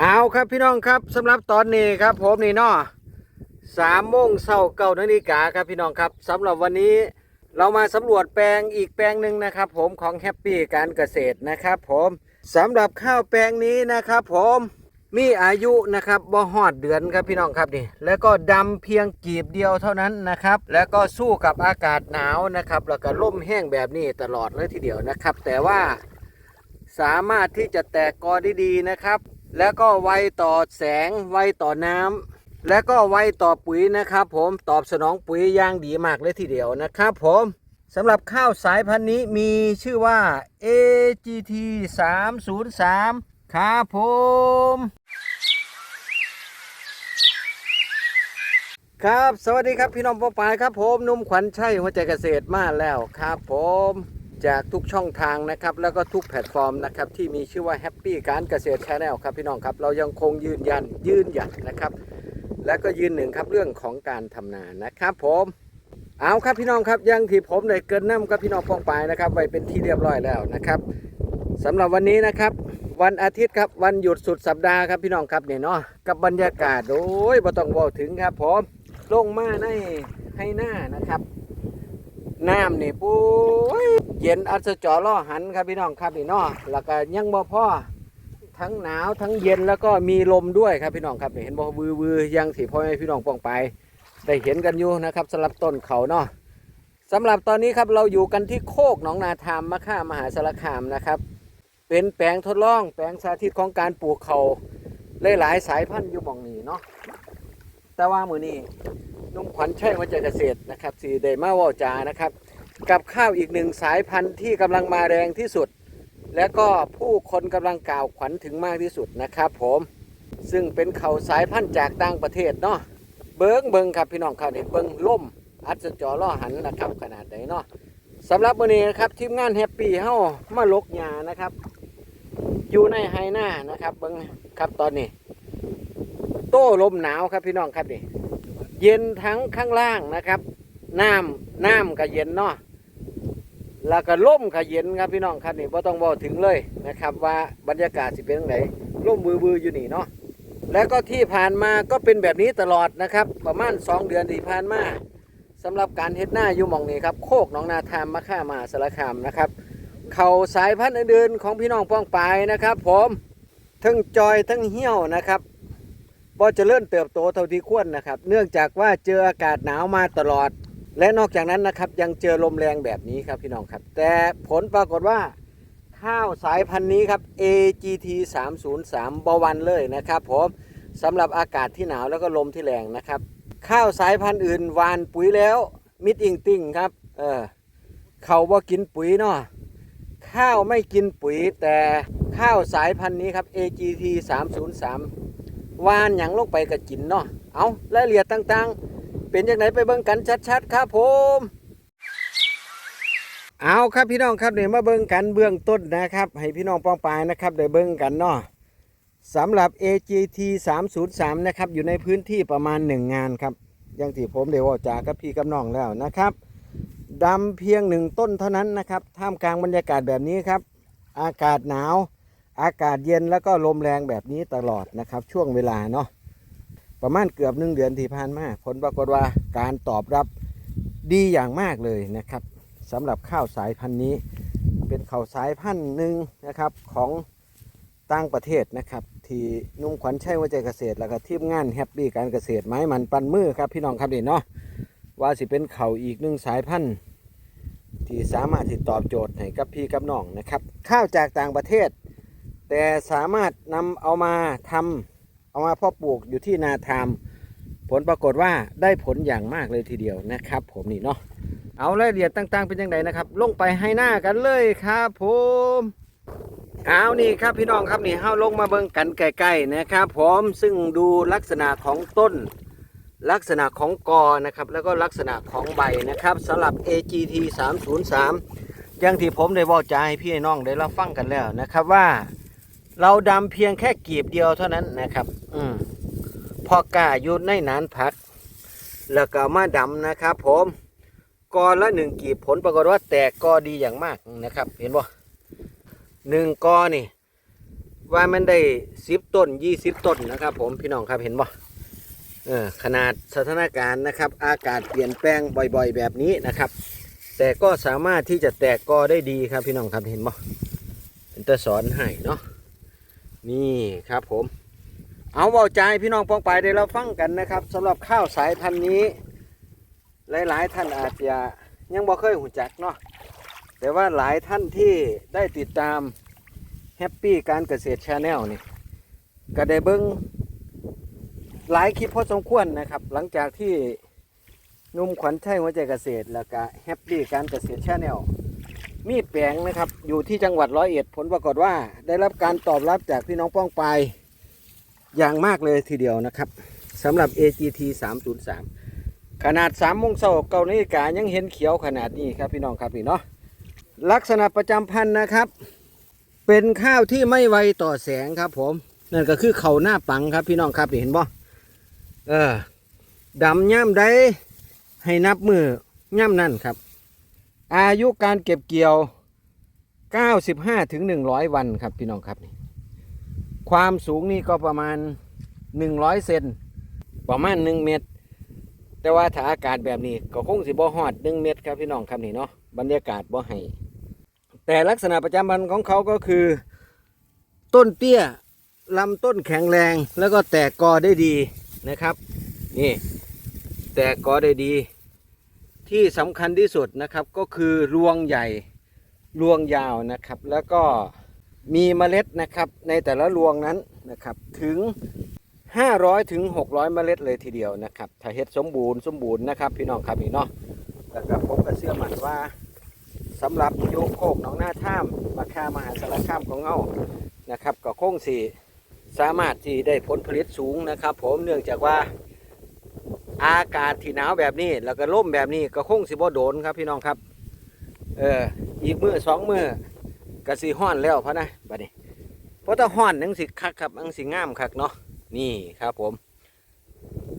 เอาครับพี่น้องครับสำหรับตอนนี้ครับ ผมนี่เนาะสามโมงเช้าเก้านาฬิกาครับพี่น้องครับสำหรับวันนี้เรามาสำรวจแปลงอีกแปลงหนึ่งนะครับ ผมของแฮปปี้การเกษตรนะครับ ผมสำหรับข้าวแปลงนี้นะครับ ผมมีอายุนะครับบ่ฮอดเดือนครับพี่น้องครับนี่แล้วก็ดำเพียงกีบเดียวเท่านั้นนะครับ แล้วก็สู้กับอากาศหนาวนะครับ แล้วก็ร่มแห้งแบบนี้ตลอดเลยทีเดียวนะครับ แต่ว่าสามารถที่จะแตกกอได้ดีนะครับ แล้วก็ไวต่อแสง ไวต่อน้ำและก็ไวต่อปุ๋ยนะครับผมตอบสนองปุ๋ยอย่างดีมากเลยทีเดียวนะครับผมสำหรับข้าวสายพันธุ์นี้มีชื่อว่า AGT 303ครับผมครับ สวัสดีครับพี่น้องป้อปายครับผมนุ่มขวัญชัยหัวใจเกษตรมาแล้วครับผม จากทุกช่องทางนะครับ แล้วก็ทุกแพลตฟอร์มนะครับที่มีชื่อว่าแฮปปี้การเกษตรชาแนลครับพี่น้องครับ เรายังคงยืนยันยืนหยัดนะครับ และก็ยืนหนึ่งครับเรื่องของการทำนานะครับ ผมเอาครับพี่น้องครับยังที่ผมได้เกินน้ำกับพี่น้องป้องไปนะครับ ไว้เป็นที่เรียบร้อยแล้วนะครับสำหรับวันนี้นะครับ วันอาทิตย์ครับวันหยุดสุดสัปดาห์ครับพี่น้องครับเนี่ยเนาะกับบรรยากาศโอ้ยบ่ต้องว่าถึงครับผมลงมาในให้หน้านะครับ น้ำนี่ปุ้ยเย็นอัศจรล่อหันครับพี่น้องครับนี่เนาะแล้วก็ยังบ่พ่อทั้งหนาวทั้งเย็นแล้วก็มีลมด้วยครับพี่น้องครับนี่เห็นบ่วือวือยังสีพ่อแม่พี่น้องป้องไป ได้เห็นกันอยู่นะครับสำหรับต้นเขาเนาะสำหรับตอนนี้ครับเราอยู่กันที่โคกหนองนาทามมะค่ามหาสารคามนะครับ เป็นแปลงทดลอง แปลงสาธิตของการปลูกเขาหลายๆสายพันธุ์อยู่หมองนี้เนาะแต่ว่ามือนี้ นุ่มขวัญชัยวัจเกษตรนะครับสีเดมาวาจานะครับ กับข้าวอีกหนึ่งสายพันธุ์ที่กำลังมาแรงที่สุด และก็ผู้คนกำลังกล่าวขวัญถึงมากที่สุดนะครับ ผมซึ่งเป็นเขาสายพันธุ์จากต่างประเทศเนาะเบิ้งเบิ้งครับพี่น้องครับนี่เบิ้งล่มอัดสจอล่อหันนะครับขนาดไหนเนาะสำหรับวันนี้นะครับทีมงานแฮปปี้เฮ้ามาลกหญ้านะครับ อยู่ในไฮหน้านะครับเบิ้งครับตอนนี้ โต้ลมหนาวครับพี่น้องครับนี่ เย็นทั้งข้างล่างนะครับ น้ำน้ำก็เย็นเนาะแล้วก็ล่มก็เย็นครับพี่น้องครับนี่ไ่ต้องบอกถึงเลยนะครับ ว่าบรรยากาศสิเป็นยังไงล่มบือบืออยู่นี่เนาะแล้วก็ที่ผ่านมาก็เป็นแบบนี้ตลอดนะครับ ประมาณ 2 เดือนที่ผ่านมาสำหรับการเฮ็ดหน้าอยู่มองนี้ครับโคกหนองนาทามมะค่ามาสารคามนะครับ เขาสายพันธุ์อื่นๆของพี่น้องป้องปายนะครับ ผมทั้งจอยทั้งเหี้ยวนะครับ บ่เจะเริ่มเติบโตเท่าที่ควรนะครับ เนื่องจากว่าเจออากาศหนาวมาตลอด และนอกจากนั้นนะครับยังเจอลมแรงแบบนี้ครับพี่น้องครับ แต่ผลปรากฏว่าข้าวสายพันธุ์นี้ครับ AGT 303บวันเลยนะครับผมสำหรับอากาศที่หนาวแล้วก็ลมที่แรงนะครับ ข้าวสายพันธุ์อื่นหวานปุ๋ยแล้วมิดอิงติ่งครับเออเขาว่ากินปุ๋ยเนาะข้าวไม่กินปุ๋ยแต่ข้าวสายพันธุ์นี้ครับ AGT 303 วานหยังลงไปกับจินเนาะเอารายละเอียดต่างๆ เป็นอยังไงไปเบิ่งกันชัดๆครับผมเอาครับพี่น้องครับเดี๋ยวมาเบิ่งกันเบื้องต้นนะครับ ให้พี่น้องป้องปายนะครับได้เบิ่งกันเนาะสำหรับ AGT 303นะครับอยู่ในพื้นที่ประมาณ 1 งานครับอย่างที่ผมได้เว่าจากกับพี่กับน้องแล้วนะครับดำเพียงหนึ่งต้นเท่านั้นนะครับท่ามกลางบรรยากาศแบบนี้ครับ อากาศหนาว อากาศเย็นแล้วก็ลมแรงแบบนี้ตลอดนะครับ ช่วงเวลาเนาะประมาณเกือบหนึ่งเดือนที่ผ่านมาผลปรากฏว่าการตอบรับดีอย่างมากเลยนะครับสำหรับข้าวสายพันธุ์นี้ เป็นข้าวสายพันธุ์หนึ่งนะครับของต่างประเทศนะครับ ที่นุ่มขวัญชัยวัจเกษตร แล้วก็ทีมงานแฮปปี้การเกษตรไม้มันปันมือครับพี่น้องครับนี่เนาะว่าสิเป็นเขาอีกหนึ่งสายพันธุ์ที่สามารถที่ตอบโจทย์ให้กับพี่กับน้องนะครับ ข้าวจากต่างประเทศ แต่สามารถนำเอามาทำเอามาเพาะปลูกอยู่ที่นาทามผลปรากฏว่าได้ผลอย่างมากเลยทีเดียวนะครับ ผมนี่เนาะเอารายละเอียดต่างๆเป็นยังไงนะครับ ลงไปให้หน้ากันเลยครับผมเอานี่ครับพี่น้องครับนี่เฮาลงมาเบิ่งกันใกล้ๆนะครับผมซึ่งดูลักษณะของต้น ลักษณะของกอนะครับแล้วก็ลักษณะของใบนะครับสำหรับ AGT 303อย่างที่ผมได้บอกใจให้พี่น้องได้รับฟังกันแล้วนะครับว่า เราดำเพียงแค่กีบเดียวเท่านั้นนะครับ อืมพอกาอยู่ในนานพัก แล้วก็มาดำนะครับ ผมกอละหนึ่งกีบผลปรากฏว่าแตกกอดีอย่างมากนะครับ เห็นบ่หนึ่งกอนี่ ว่ามันได้สิบต้นยี่สิบต้นนะครับ ผมพี่น้องครับเห็นบ่เออขนาดสถานการณ์นะครับ อากาศเปลี่ยนแปลงบ่อยๆ แบบนี้นะครับ แต่ก็สามารถที่จะแตกกอได้ดีครับพี่น้องครับเห็นบ่เป็นตะสอนให้เนาะ นี่ครับผม เอาเบาใจพี่น้องปองไปได้เราฟังกันนะครับสำหรับข้าวสายพันธุ์นี้ หลาย ๆ ท่านอาจจะยังบ่เคยหูจักเนาะแต่ว่าหลายท่านที่ได้ติดตามแฮปปี้การเกษตรชาแนลนี่ก็ได้เบิ้งหลายคลิปพอสมควรนะครับ หลังจากที่นุ่มขวัญชัยหัวใจเกษตร แล้วก็แฮปปี้การเกษตรชาแนล มีแปลงนะครับ อยู่ที่จังหวัดร้อยเอ็ดผลปรากฏว่า ได้รับการตอบรับจากพี่น้องป้องปายอย่างมากเลยทีเดียวนะครับสำหรับ AGT 303 ขนาด3โมงเช้าเกานาฬิกายังเห็นเขียวขนาดนี้ครับพี่น้องครับนี่เนาะลักษณะประจำพันธุ์นะครับ เป็นข้าวที่ไม่ไวต่อแสงครับผม นั่นก็คือเขาหน้าปังครับพี่น้องครับนี่เห็นบ่เออดำย่ำได้ให้นับมือย่ำนั่นครับ อายุการเก็บเกี่ยว 95ถึง100 วันครับพี่น้องครับนี่ความสูงนี่ก็ประมาณ 100 เซนประมาณ 1 เมตร แต่ว่าถ้าอากาศแบบนี้ก็คงสิบ่ฮอด 1 เมตรครับพี่น้องครับนี่เนาะบรรยากาศบ่ให้แต่ลักษณะประจำวันของเขาก็คือ ต้นเตี้ยลำต้นแข็งแรง แล้วก็แตกกอได้ดีนะครับ นี่ แตกกอได้ดี ที่สำคัญที่สุดนะครับก็คือรวงใหญ่รวงยาวนะครับ แล้วก็มีเมล็ดนะครับในแต่ละรวงนั้นนะครับถึง 500ถึง600 เมล็ดเลยทีเดียวนะครับถ้าเฮ็ดสมบูรณ์สมบูรณ์นะครับ พี่น้องครับพี่เนาะแล้วก็ผมก็เชื่อมั่นว่าสำหรับโยกโคกหนองหน้าท่ามมาคามหาสารคามของเงานะครับก็คงสิสามารถที่ได้ผลผลิตสูงนะครับ ผมเนื่องจากว่า อากาศที่หนาวแบบนี้ แล้วก็ร่มแบบนี้ก็คงสิบ่โดนครับพี่น้องครับ เอออีกมือสองมือกะสีห้อนแล้วพะนะบัดนี้เพราะถ้าห้อนนังสิคักครับนังสิงามคักเนาะนี่ครับผม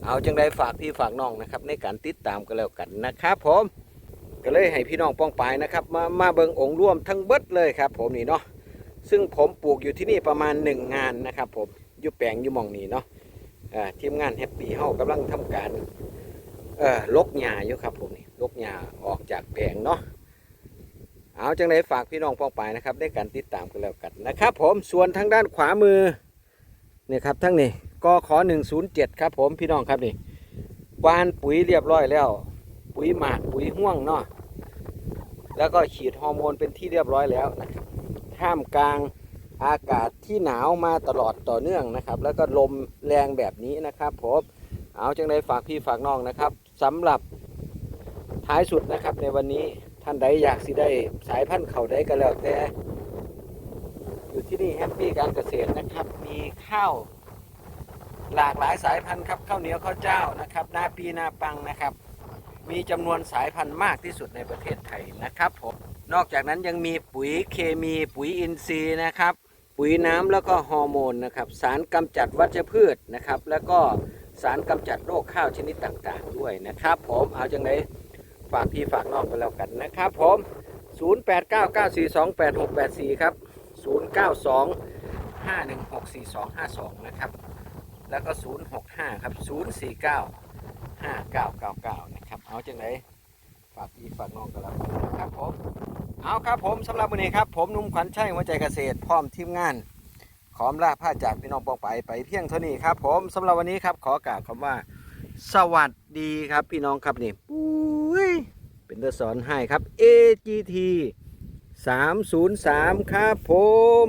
เอาจังได้ฝากพี่ฝากน้องนะครับ ในการติดตามกันแล้วกันนะครับผมก็เลยให้พี่น้องป้องปายนะครับ มามาเบิงองค์ร่วมทั้งเบิดเลยครับ ผมนี่เนาะซึ่งผมปลูกอยู่ที่นี่ประมาณหนึ่งงานนะครับ ผมอยู่แปลงอยู่มองนี้เนาะ ทีมงานแฮปปี้เฮากำลังทำการเอ่อลกหญ้าอยู่ครับผมนี่ลกหญ้าออกจากแปลงเนาะเอาจังเลยฝากพี่น้องป้องไปนะครับในการติดตามกันแล้วกันนะครับ ผมส่วนทางด้านขวามือเนี่ยครับทั้งนี้กขอ107ครับ ผมพี่น้องครับนี่วานปุ๋ยเรียบร้อยแล้ว ปุ๋ยหมากปุ๋ยห่วงเนาะแล้วก็ฉีดฮอร์โมนเป็นที่เรียบร้อยแล้วนะครับท่ามกลาง อากาศที่หนาวมาตลอดต่อเนื่องนะครับ แล้วก็ลมแรงแบบนี้นะครับผมเอาจังเลยฝากพี่ฝากน้องนะครับสำหรับท้ายสุดนะครับ ในวันนี้ท่านใดอยากสิได้สายพันธุ์เขาได้ก็แล้วแต่อยู่ที่นี่แฮปปี้การเกษตรนะครับ มีข้าวหลากหลายสายพันธุ์ครับข้าวเหนียวข้าวเจ้านะครับนาปีนาปังนะครับ มีจำนวนสายพันธุ์มากที่สุดในประเทศไทยนะครับผมนอกจากนั้นยังมีปุ๋ยเคมีปุ๋ยอินทรีย์นะครับ ปุ๋ยน้ำแล้วก็ฮอร์โมนนะครับสารกำจัดวัชพืชนะครับ แล้วก็สารกำจัดโรคข้าวชนิดต่างๆ ด้วยนะครับ ผมเอาจังไดฝากพี่ฝากน้องกันแล้วกันนะครับผม 0899428684 ครับ 092 5164252 นะครับ แล้วก็ 065 ครับ 049 5999 นะครับ เอาจังไหน ฝากพี่ฝากน้องกันแล้วครับผมเอาครับผมสำหรับวันนี้ครับ ผมนุ่มขวัญชัยหัวใจเกษตรพร้อมทีมงาน ขอมลาผ้าจากพี่น้องปองไปไปเพียงเท่านี้ครับ ผมสำหรับวันนี้ครับ ขอกล่าวคำว่า สวัสดีครับพี่น้องครับนี่ปุ้ยเป็นตัวสอนให้ครับ AGT 303 ครับผม